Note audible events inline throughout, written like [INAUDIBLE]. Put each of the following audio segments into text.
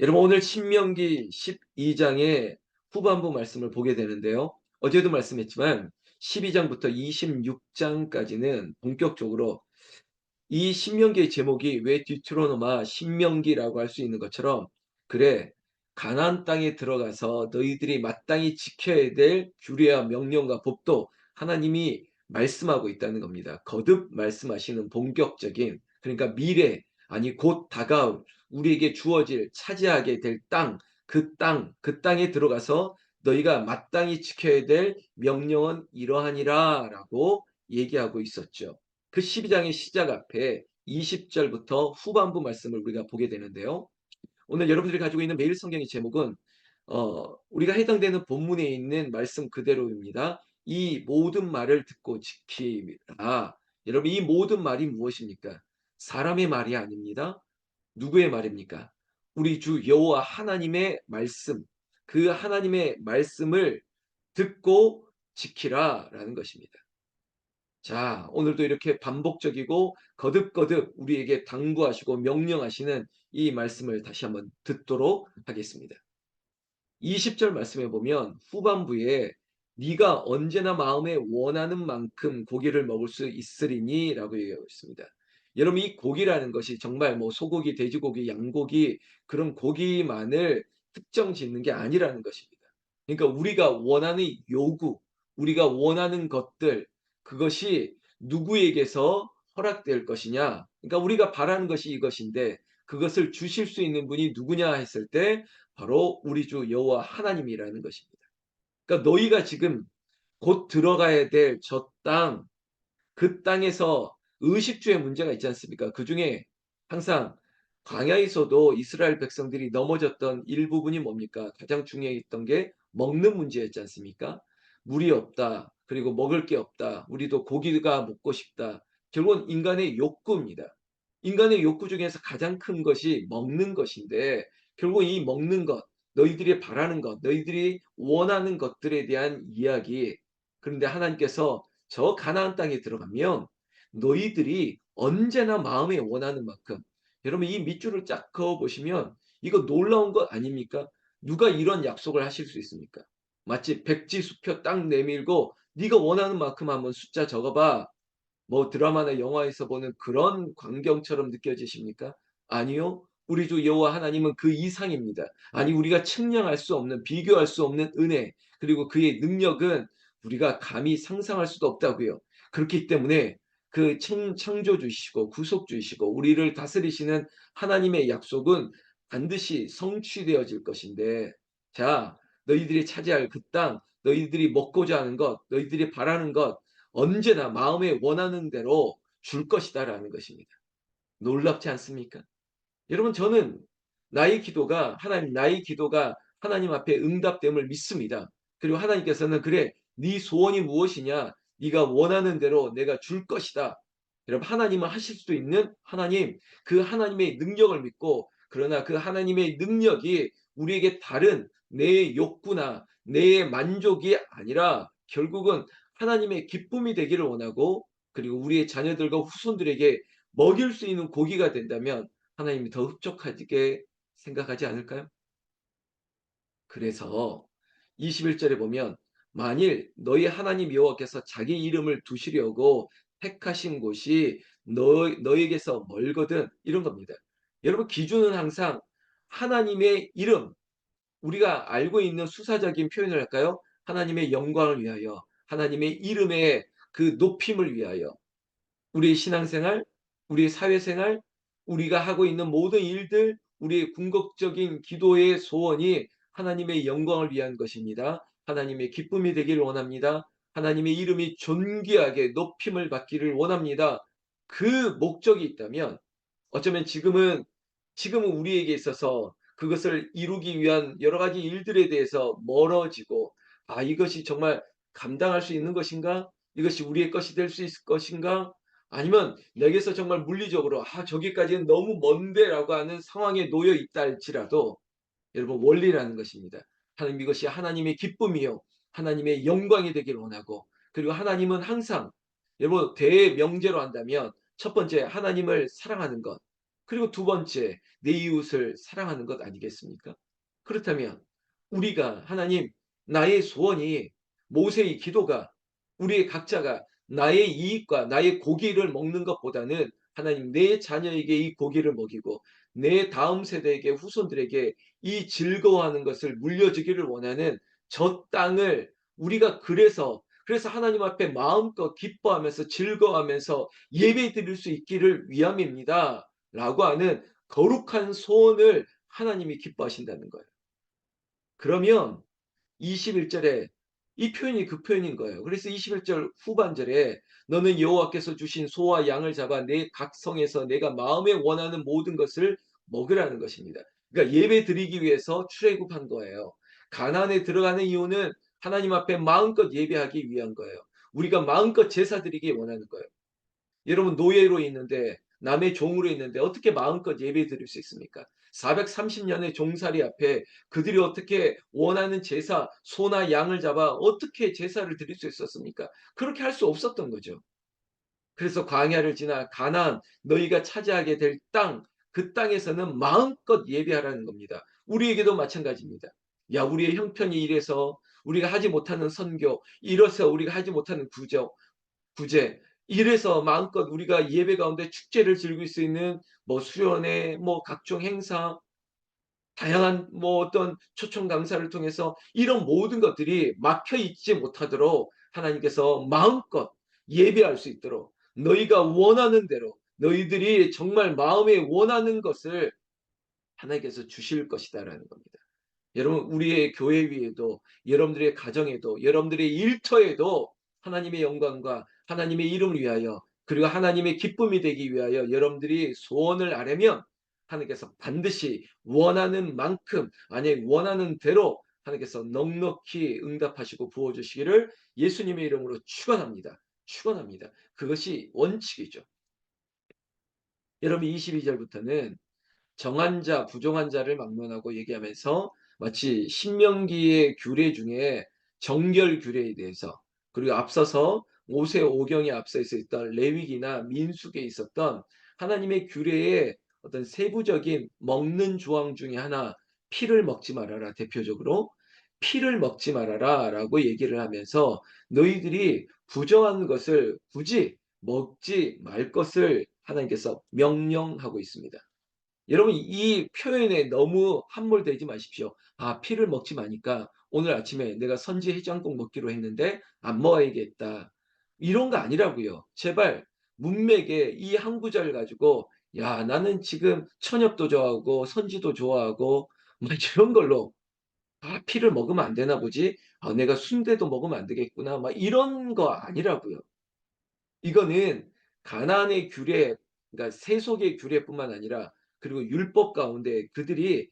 여러분 오늘 신명기 12장의 후반부 말씀을 보게 되는데요. 어제도 말씀했지만 12장부터 26장까지는 본격적으로 이 신명기의 제목이 왜 뒤트로노마 신명기라고 할 수 있는 것처럼 그래 가나안 땅에 들어가서 너희들이 마땅히 지켜야 될 규례와 명령과 법도 하나님이 말씀하고 있다는 겁니다. 거듭 말씀하시는 본격적인 그러니까 미래 아니 곧 다가올 우리에게 주어질 차지하게 될 땅, 그 땅, 그 땅에 들어가서 너희가 마땅히 지켜야 될 명령은 이러하니라 라고 얘기하고 있었죠. 그 12장의 시작 앞에 20절부터 후반부 말씀을 우리가 보게 되는데요. 오늘 여러분들이 가지고 있는 매일 성경의 제목은 어, 우리가 해당되는 본문에 있는 말씀 그대로입니다. 이 모든 말을 듣고 지키라. 여러분 이 모든 말이 무엇입니까? 사람의 말이 아닙니다. 누구의 말입니까? 우리 주 여호와 하나님의 말씀. 그 하나님의 말씀을 듣고 지키라라는 것입니다. 자, 오늘도 이렇게 반복적이고 거듭거듭 우리에게 당부하시고 명령하시는 이 말씀을 다시 한번 듣도록 하겠습니다. 20절 말씀에 보면 후반부에 네가 언제나 마음에 원하는 만큼 고기를 먹을 수 있으리니 라고 얘기하고 있습니다. 여러분 이 고기라는 것이 정말 뭐 소고기, 돼지고기, 양고기 그런 고기만을 특정 짓는 게 아니라는 것입니다. 그러니까 우리가 원하는 요구, 우리가 원하는 것들 그것이 누구에게서 허락될 것이냐? 그러니까 우리가 바라는 것이 이것인데 그것을 주실 수 있는 분이 누구냐 했을 때 바로 우리 주 여호와 하나님이라는 것입니다. 그러니까 너희가 지금 곧 들어가야 될 저 땅, 그 땅에서 의식주의 문제가 있지 않습니까? 그 중에 항상 광야에서도 이스라엘 백성들이 넘어졌던 일부분이 뭡니까? 가장 중요했던 게 먹는 문제였지 않습니까? 물이 없다. 그리고 먹을 게 없다. 우리도 고기가 먹고 싶다. 결국은 인간의 욕구입니다. 인간의 욕구 중에서 가장 큰 것이 먹는 것인데 결국 이 먹는 것, 너희들이 바라는 것, 너희들이 원하는 것들에 대한 이야기. 그런데 하나님께서 저 가나안 땅에 들어가면 너희들이 언제나 마음에 원하는 만큼 여러분 이 밑줄을 쫙 그어 보시면 이거 놀라운 것 아닙니까? 누가 이런 약속을 하실 수 있습니까? 마치 백지 수표 딱 내밀고 네가 원하는 만큼 한번 숫자 적어봐. 뭐 드라마나 영화에서 보는 그런 광경처럼 느껴지십니까? 아니요. 우리 주 여호와 하나님은 그 이상입니다. 아니 우리가 측량할 수 없는 비교할 수 없는 은혜 그리고 그의 능력은 우리가 감히 상상할 수도 없다고요. 그렇기 때문에 그 창조주시고 구속주시고 우리를 다스리시는 하나님의 약속은 반드시 성취되어질 것인데 자 너희들이 차지할 그 땅, 너희들이 먹고자 하는 것, 너희들이 바라는 것 언제나 마음에 원하는 대로 줄 것이다 라는 것입니다. 놀랍지 않습니까? 여러분 저는 나의 기도가 하나님 나의 기도가 하나님 앞에 응답됨을 믿습니다. 그리고 하나님께서는 그래 네 소원이 무엇이냐 네가 원하는 대로 내가 줄 것이다. 여러분 하나님은 하실 수 있는 하나님 그 하나님의 능력을 믿고 그러나 그 하나님의 능력이 우리에게 다른 내 욕구나 내 만족이 아니라 결국은 하나님의 기쁨이 되기를 원하고 그리고 우리의 자녀들과 후손들에게 먹일 수 있는 고기가 된다면 하나님이 더 흡족하게 생각하지 않을까요? 그래서 21절에 보면 만일 너희 하나님 여호와께서 자기 이름을 두시려고 택하신 곳이 너, 너에게서 멀거든 이런 겁니다. 여러분 기준은 항상 하나님의 이름 우리가 알고 있는 수사적인 표현을 할까요? 하나님의 영광을 위하여 하나님의 이름의 그 높임을 위하여 우리의 신앙생활, 우리의 사회생활, 우리가 하고 있는 모든 일들, 우리의 궁극적인 기도의 소원이 하나님의 영광을 위한 것입니다. 하나님의 기쁨이 되기를 원합니다. 하나님의 이름이 존귀하게 높임을 받기를 원합니다. 그 목적이 있다면 어쩌면 지금은 지금은 우리에게 있어서 그것을 이루기 위한 여러 가지 일들에 대해서 멀어지고 아 이것이 정말 감당할 수 있는 것인가? 이것이 우리의 것이 될 수 있을 것인가? 아니면 내게서 정말 물리적으로 아 저기까지는 너무 먼데라고 하는 상황에 놓여 있다 할지라도 여러분 원리라는 것입니다. 하나님 이것이 하나님의 기쁨이요 하나님의 영광이 되기를 원하고 그리고 하나님은 항상 여러분 대명제로 한다면 첫 번째 하나님을 사랑하는 것 그리고 두 번째 내 이웃을 사랑하는 것 아니겠습니까? 그렇다면 우리가 하나님 나의 소원이 모세의 기도가 우리의 각자가 나의 이익과 나의 고기를 먹는 것보다는 하나님 내 자녀에게 이 고기를 먹이고 내 다음 세대에게 후손들에게 이 즐거워하는 것을 물려주기를 원하는 저 땅을 우리가 그래서 그래서 하나님 앞에 마음껏 기뻐하면서 즐거워하면서 예배 드릴 수 있기를 위함입니다. 라고 하는 거룩한 소원을 하나님이 기뻐하신다는 거예요. 그러면 21절에 이 표현이 그 표현인 거예요. 그래서 21절 후반절에 너는 여호와께서 주신 소와 양을 잡아 내 각성에서 내가 마음에 원하는 모든 것을 먹으라는 것입니다. 그러니까 예배 드리기 위해서 출애굽한 거예요. 가나안에 들어가는 이유는 하나님 앞에 마음껏 예배하기 위한 거예요. 우리가 마음껏 제사 드리기 원하는 거예요. 여러분 노예로 있는데 남의 종으로 있는데 어떻게 마음껏 예배 드릴 수 있습니까? 430년의 종살이 앞에 그들이 어떻게 원하는 제사, 소나 양을 잡아 어떻게 제사를 드릴 수 있었습니까? 그렇게 할 수 없었던 거죠. 그래서 광야를 지나 가나안 너희가 차지하게 될 땅, 그 땅에서는 마음껏 예배하라는 겁니다. 우리에게도 마찬가지입니다. 야, 우리의 형편이 이래서 우리가 하지 못하는 선교, 이래서 우리가 하지 못하는 구조, 구제, 이래서 마음껏 우리가 예배 가운데 축제를 즐길 수 있는 뭐 수련회, 뭐 각종 행사, 다양한 뭐 어떤 초청 강사를 통해서 이런 모든 것들이 막혀 있지 못하도록 하나님께서 마음껏 예배할 수 있도록 너희가 원하는 대로 너희들이 정말 마음에 원하는 것을 하나님께서 주실 것이다라는 겁니다. 여러분 우리의 교회 위에도 여러분들의 가정에도 여러분들의 일터에도 하나님의 영광과 하나님의 이름을 위하여 그리고 하나님의 기쁨이 되기 위하여 여러분들이 소원을 아뢰면 하나님께서 반드시 원하는 만큼 아니 원하는 대로 하나님께서 넉넉히 응답하시고 부어주시기를 예수님의 이름으로 축원합니다. 축원합니다. 그것이 원칙이죠. 여러분 22절부터는 정한 자, 부정한 자를 막론하고 얘기하면서 마치 신명기의 규례 중에 정결 규례에 대해서 그리고 앞서서 모세 오경에 앞서 있었던 레위기나 민숙에 있었던 하나님의 규례의 어떤 세부적인 먹는 조항 중에 하나 피를 먹지 말아라 대표적으로 피를 먹지 말아라 라고 얘기를 하면서 너희들이 부정한 것을 굳이 먹지 말 것을 하나님께서 명령하고 있습니다. 여러분 이 표현에 너무 함몰되지 마십시오. 아 피를 먹지 마니까 오늘 아침에 내가 선지 해장국 먹기로 했는데 안 먹어야겠다. 이런 거 아니라고요. 제발 문맥에 이 한 구절 가지고 야 나는 지금 천엽도 좋아하고 선지도 좋아하고 [LAUGHS] 막 이런 걸로 '아 피를 먹으면 안 되나 보지. 아 내가 순대도 먹으면 안 되겠구나.' 막 이런 거 아니라고요. 이거는 가나안의 규례 그러니까 세속의 규례뿐만 아니라 그리고 율법 가운데 그들이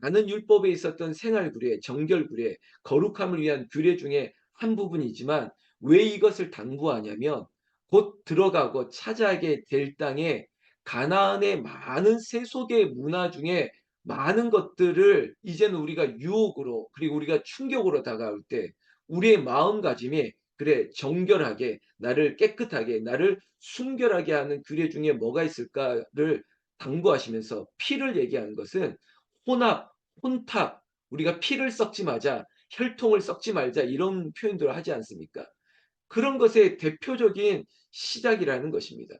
많은 율법에 있었던 생활 규례, 정결 규례, 거룩함을 위한 규례 중에 한 부분이지만 왜 이것을 당부하냐면 곧 들어가고 차지하게 될 땅에 가나안의 많은 세속의 문화 중에 많은 것들을 이제는 우리가 유혹으로 그리고 우리가 충격으로 다가올 때 우리의 마음가짐이 그래 정결하게 나를 깨끗하게 나를 순결하게 하는 규례 중에 뭐가 있을까를 당부하시면서 피를 얘기하는 것은 혼합, 혼탁, 우리가 피를 썩지 마자, 혈통을 썩지 말자 이런 표현들을 하지 않습니까? 그런 것의 대표적인 시작이라는 것입니다.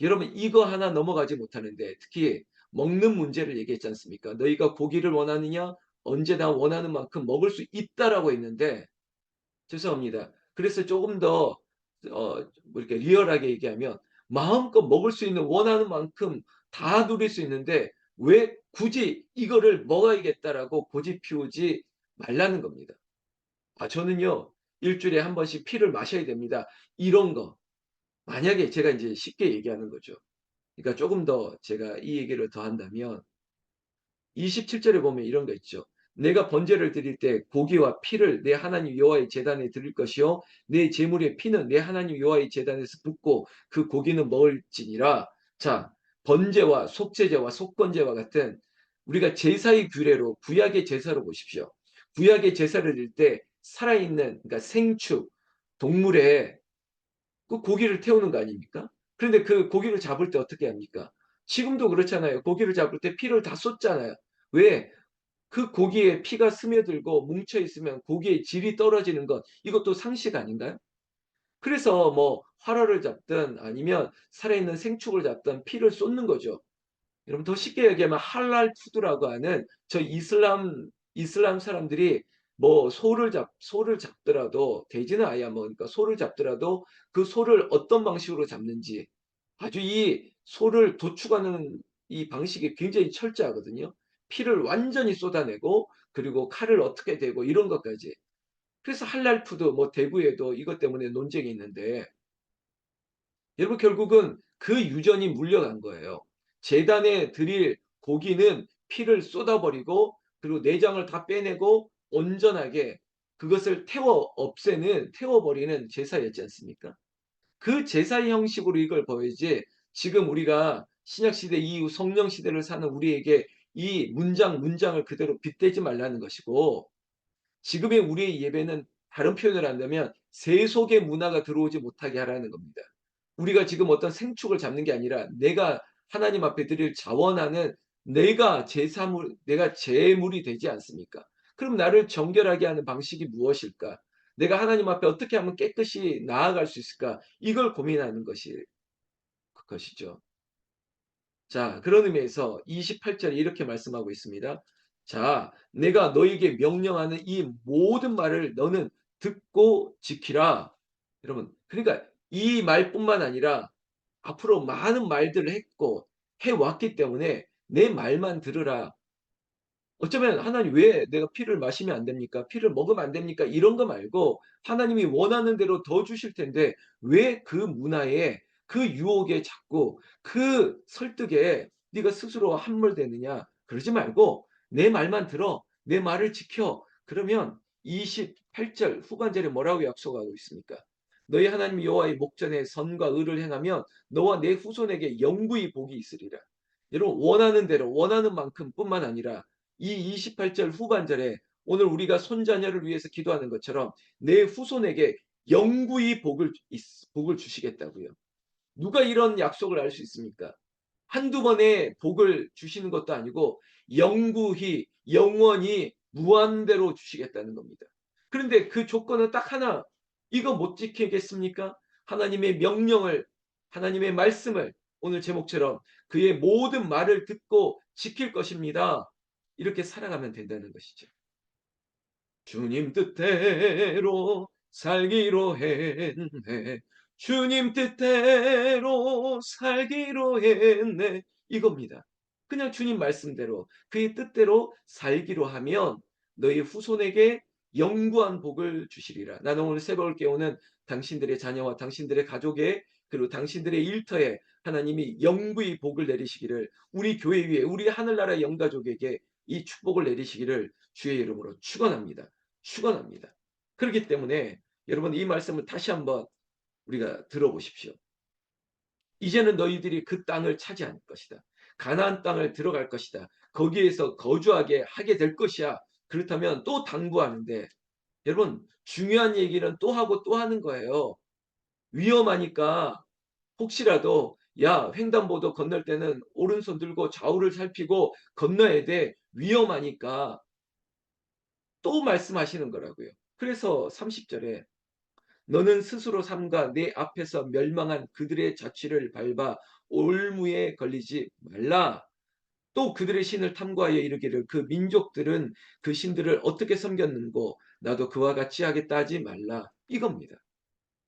여러분 이거 하나 넘어가지 못하는데 특히 먹는 문제를 얘기했지 않습니까? 너희가 고기를 원하느냐? 언제나 원하는 만큼 먹을 수 있다라고 했는데 죄송합니다. 그래서 조금 더 어, 뭐 이렇게 리얼하게 얘기하면 마음껏 먹을 수 있는 원하는 만큼 다 누릴 수 있는데 왜 굳이 이거를 먹어야겠다라고 고집 피우지 말라는 겁니다. 아, 저는요, 일주일에 한 번씩 피를 마셔야 됩니다. 이런 거. 만약에 제가 이제 쉽게 얘기하는 거죠. 그러니까 조금 더 제가 이 얘기를 더 한다면 27절에 보면 이런 거 있죠. 내가 번제를 드릴 때 고기와 피를 내 하나님 여호와의 제단에 드릴 것이요 내 제물의 피는 내 하나님 여호와의 제단에서 붓고 그 고기는 먹을지니라. 자, 번제와 속죄제와 속건제와 같은 우리가 제사의 규례로 구약의 제사로 보십시오. 구약의 제사를 드릴 때 살아있는 그러니까 생축 동물에 그 고기를 태우는 거 아닙니까? 그런데 그 고기를 잡을 때 어떻게 합니까? 지금도 그렇잖아요. 고기를 잡을 때 피를 다 쏟잖아요. 왜? 그 고기에 피가 스며들고 뭉쳐 있으면 고기의 질이 떨어지는 것 이것도 상식 아닌가요? 그래서 뭐 활어를 잡든 아니면 살아있는 생축을 잡든 피를 쏟는 거죠. 여러분 더 쉽게 얘기하면 할랄 푸드라고 하는 저 이슬람 이슬람 사람들이 뭐 소를 잡 소를 잡더라도 돼지는 아예 안 먹으니까 소를 잡더라도 그 소를 어떤 방식으로 잡는지 아주 이 소를 도축하는 이 방식이 굉장히 철저하거든요. 피를 완전히 쏟아내고 그리고 칼을 어떻게 대고 이런 것까지. 그래서 할랄 푸드 뭐 대구에도 이것 때문에 논쟁이 있는데 여러분 결국은 그 유전이 물려간 거예요. 제단에 드릴 고기는 피를 쏟아버리고 그리고 내장을 다 빼내고 온전하게 그것을 태워 없애는 태워버리는 제사였지 않습니까? 그 제사의 형식으로 이걸 보여야지 지금 우리가 신약 시대 이후 성령 시대를 사는 우리에게 이 문장 문장을 그대로 빗대지 말라는 것이고 지금의 우리의 예배는 다른 표현을 한다면 세속의 문화가 들어오지 못하게 하라는 겁니다. 우리가 지금 어떤 생축을 잡는 게 아니라 내가 하나님 앞에 드릴 자원하는 내가 제사물, 내가 제물이 되지 않습니까? 그럼 나를 정결하게 하는 방식이 무엇일까? 내가 하나님 앞에 어떻게 하면 깨끗이 나아갈 수 있을까? 이걸 고민하는 것이 것이죠. 자, 그런 의미에서 28절에 이렇게 말씀하고 있습니다. 자, 내가 너에게 명령하는 이 모든 말을 너는 듣고 지키라. 여러분, 그러니까 이 말뿐만 아니라 앞으로 많은 말들을 했고 해왔기 때문에 내 말만 들으라. 어쩌면 하나님 왜 내가 피를 마시면 안 됩니까? 피를 먹으면 안 됩니까? 이런 거 말고 하나님이 원하는 대로 더 주실 텐데 왜 그 문화에 그 유혹에 자꾸 그 설득에 네가 스스로 함몰되느냐? 그러지 말고 내 말만 들어. 내 말을 지켜. 그러면 28절 후반절에 뭐라고 약속하고 있습니까? 너희 하나님 여호와의 목전에 선과 의를 행하면 너와 내 후손에게 영구히 복이 있으리라. 여러분 원하는 대로 원하는 만큼뿐만 아니라 이 28절 후반절에 오늘 우리가 손자녀를 위해서 기도하는 것처럼 내 후손에게 영구히 복을 복을 주시겠다고요. 누가 이런 약속을 알 수 있습니까? 한두 번에 복을 주시는 것도 아니고 영구히 영원히 무한대로 주시겠다는 겁니다. 그런데 그 조건은 딱 하나. 이거 못 지키겠습니까? 하나님의 명령을 하나님의 말씀을 오늘 제목처럼 그의 모든 말을 듣고 지킬 것입니다. 이렇게 살아가면 된다는 것이죠. 주님 뜻대로 살기로 했네. 주님 뜻대로 살기로 했네. 이겁니다. 그냥 주님 말씀대로 그의 뜻대로 살기로 하면 너희 후손에게 영구한 복을 주시리라. 나는 오늘 새벽을 깨우는 당신들의 자녀와 당신들의 가족에 그리고 당신들의 일터에 하나님이 영구히 복을 내리시기를 우리 교회 위에 우리 하늘나라 영가족에게 이 축복을 내리시기를 주의 이름으로 축원합니다. 축원합니다. 그렇기 때문에 여러분 이 말씀을 다시 한번 우리가 들어보십시오. 이제는 너희들이 그 땅을 차지할 것이다. 가나안 땅을 들어갈 것이다. 거기에서 거주하게 하게 될 것이야. 그렇다면 또 당부하는데 여러분 중요한 얘기는 또 하고 또 하는 거예요. 위험하니까 혹시라도 야 횡단보도 건널 때는 오른손 들고 좌우를 살피고 건너야 돼. 위험하니까 또 말씀하시는 거라고요. 그래서 30절에 너는 스스로 삼가 내 앞에서 멸망한 그들의 자취를 밟아 올무에 걸리지 말라. 또 그들의 신을 탐구하여 이르기를 그 민족들은 그 신들을 어떻게 섬겼는고 나도 그와 같이 하겠다 하지 말라. 이겁니다.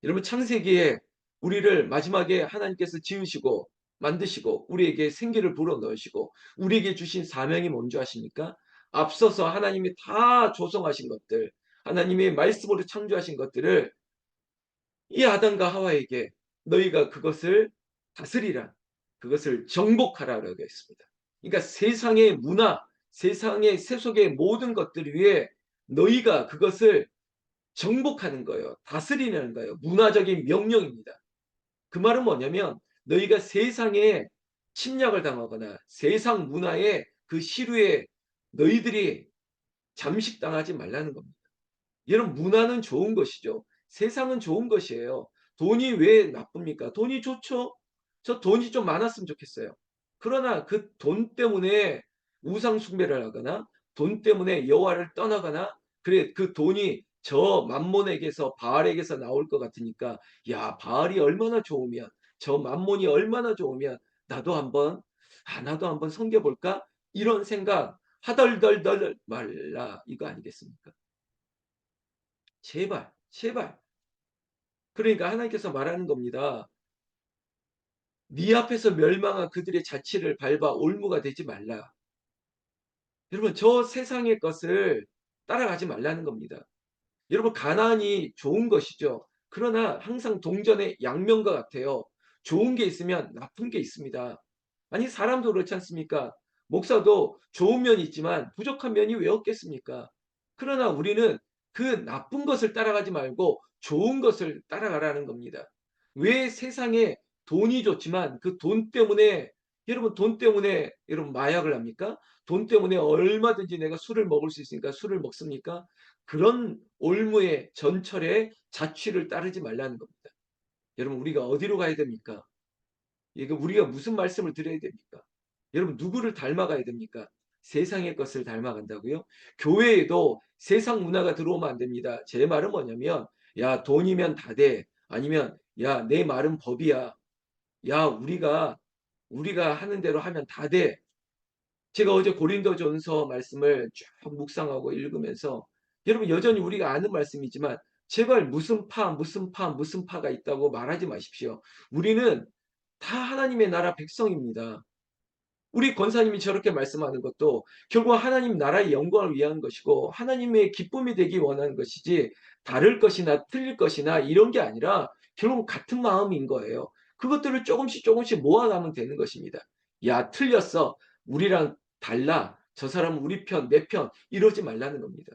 여러분 창세기에 우리를 마지막에 하나님께서 지으시고 만드시고 우리에게 생기를 불어넣으시고 우리에게 주신 사명이 뭔지 아십니까? 앞서서 하나님이 다 조성하신 것들 하나님의 말씀으로 창조하신 것들을 이 아담과 하와에게 너희가 그것을 다스리라. 그것을 정복하라라고 했습니다. 그러니까 세상의 문화, 세상의 세속의 모든 것들 위에 너희가 그것을 정복하는 거예요. 다스리는 거예요. 문화적인 명령입니다. 그 말은 뭐냐면 너희가 세상에 침략을 당하거나 세상 문화의 그 시루에 너희들이 잠식당하지 말라는 겁니다. 여러분 문화는 좋은 것이죠. 세상은 좋은 것이에요. 돈이 왜 나쁩니까? 돈이 좋죠. 저 돈이 좀 많았으면 좋겠어요. 그러나 그 돈 때문에 우상 숭배를 하거나 돈 때문에 여호와를 떠나거나 그래 그 돈이 저 맘몬에게서 바알에게서 나올 것 같으니까 야 바알이 얼마나 좋으면 저 맘몬이 얼마나 좋으면 나도 한번 아 나도 한번 섬겨 볼까 이런 생각 하덜덜덜 말라 이거 아니겠습니까? 제발 제발 그러니까 하나님께서 말하는 겁니다. 네 앞에서 멸망한 그들의 자취를 밟아 올무가 되지 말라. 여러분 저 세상의 것을 따라가지 말라는 겁니다. 여러분 가난이 좋은 것이죠. 그러나 항상 동전의 양면과 같아요. 좋은 게 있으면 나쁜 게 있습니다. 아니 사람도 그렇지 않습니까? 목사도 좋은 면이 있지만 부족한 면이 왜 없겠습니까? 그러나 우리는 그 나쁜 것을 따라가지 말고 좋은 것을 따라가라는 겁니다. 왜 세상에 돈이 좋지만 그 돈 때문에 여러분 돈 때문에 여러분 마약을 합니까? 돈 때문에 얼마든지 내가 술을 먹을 수 있으니까 술을 먹습니까? 그런 올무의 전철의 자취를 따르지 말라는 겁니다. 여러분 우리가 어디로 가야 됩니까? 이거 우리가 무슨 말씀을 드려야 됩니까? 여러분 누구를 닮아가야 됩니까? 세상의 것을 닮아간다고요? 교회에도 세상 문화가 들어오면 안 됩니다. 제 말은 뭐냐면 야 돈이면 다 돼. 아니면 야 내 말은 법이야. 야 우리가 우리가 하는 대로 하면 다 돼. 제가 어제 고린도전서 말씀을 쭉 묵상하고 읽으면서 여러분 여전히 우리가 아는 말씀이지만 제발 무슨 파 무슨 파 무슨 파가 있다고 말하지 마십시오. 우리는 다 하나님의 나라 백성입니다. 우리 권사님이 저렇게 말씀하는 것도 결국 하나님 나라의 영광을 위한 것이고 하나님의 기쁨이 되기 원하는 것이지 다를 것이나 틀릴 것이나 이런 게 아니라 결국 같은 마음인 거예요. 그것들을 조금씩 조금씩 모아가면 되는 것입니다. 야 틀렸어. 우리랑 달라. 저 사람은 우리 편, 내 편 이러지 말라는 겁니다.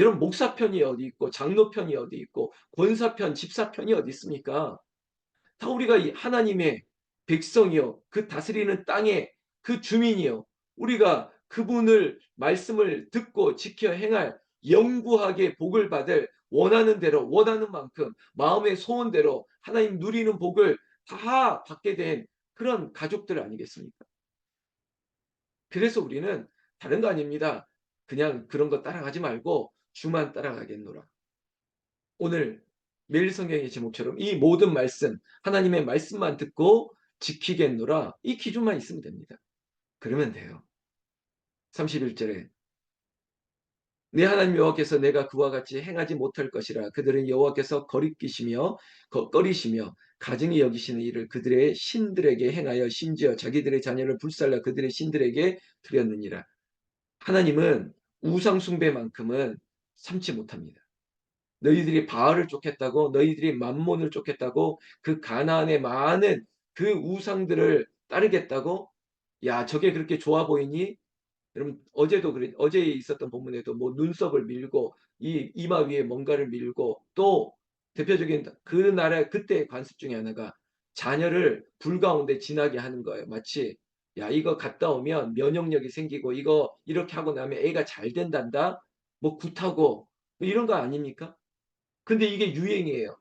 여러분 목사 편이 어디 있고 장로 편이 어디 있고 권사 편, 집사 편이 어디 있습니까? 다 우리가 하나님의 백성이요. 그 다스리는 땅의 그 주민이요. 우리가 그분을 말씀을 듣고 지켜 행할 영구하게 복을 받을 원하는 대로 원하는 만큼 마음의 소원대로 하나님 누리는 복을 다 받게 된 그런 가족들 아니겠습니까? 그래서 우리는 다른 거 아닙니다. 그냥 그런 거 따라가지 말고 주만 따라가겠노라. 오늘 매일 성경의 제목처럼 이 모든 말씀 하나님의 말씀만 듣고 지키겠노라 이 기준만 있으면 됩니다. 그러면 돼요. 31절에 내 하나님 여호와께서 내가 그와 같이 행하지 못할 것이라 그들은 여호와께서 거리끼시며 꺼리시며 가증히 여기시는 일을 그들의 신들에게 행하여 심지어 자기들의 자녀를 불살라 그들의 신들에게 드렸느니라. 하나님은 우상 숭배만큼은 참지 못합니다. 너희들이 바알을 쫓겠다고 너희들이 만몬을 쫓겠다고 그 가나안의 많은 그 우상들을 따르겠다고 야 저게 그렇게 좋아 보이니? 여러분 어제도 그래 어제 있었던 본문에도 뭐 눈썹을 밀고 이 이마 위에 뭔가를 밀고 또 대표적인 그 나라 그때의 관습 중에 하나가 자녀를 불 가운데 지나게 하는 거예요. 마치 야 이거 갔다 오면 면역력이 생기고 이거 이렇게 하고 나면 애가 잘 된단다. 뭐 굿하고 뭐 이런 거 아닙니까? 근데 이게 유행이에요.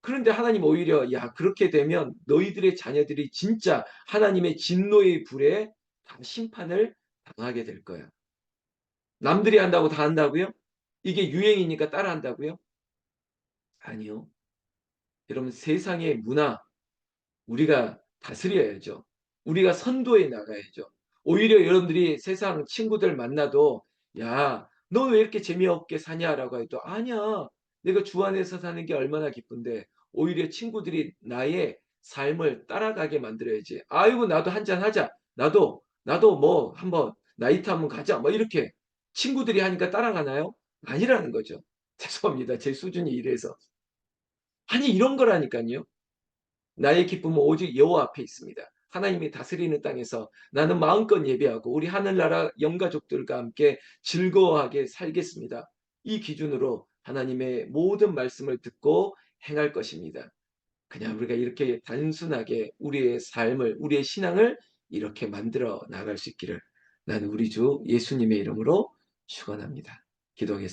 그런데 하나님 오히려 야 그렇게 되면 너희들의 자녀들이 진짜 하나님의 진노의 불에 다 심판을 당하게 될 거야. 남들이 한다고 다 한다고요? 이게 유행이니까 따라 한다고요? 아니요. 여러분 세상의 문화 우리가 다스려야죠. 우리가 선도해 나가야죠. 오히려 여러분들이 세상 친구들 만나도 야, 너왜 이렇게 재미없게 사냐라고 해도 아니야. 내가 주 안에서 사는 게 얼마나 기쁜데 오히려 친구들이 나의 삶을 따라가게 만들어야지. 아이고 나도 한잔 하자. 나도 나도 뭐 한번 나이트 한번 가자. 뭐 이렇게 친구들이 하니까 따라가나요? 아니라는 거죠. [LAUGHS] 죄송합니다. 제 수준이 이래서. 아니 이런 거라니까요. 나의 기쁨은 오직 여호와 앞에 있습니다. 하나님이 다스리는 땅에서 나는 마음껏 예배하고 우리 하늘나라 영가족들과 함께 즐거워하게 살겠습니다. 이 기준으로 하나님의 모든 말씀을 듣고 행할 것입니다. 그냥 우리가 이렇게 단순하게 우리의 삶을 우리의 신앙을 이렇게 만들어 나갈 수 있기를 나는 우리 주 예수님의 이름으로 축원합니다. 기도하겠습니다.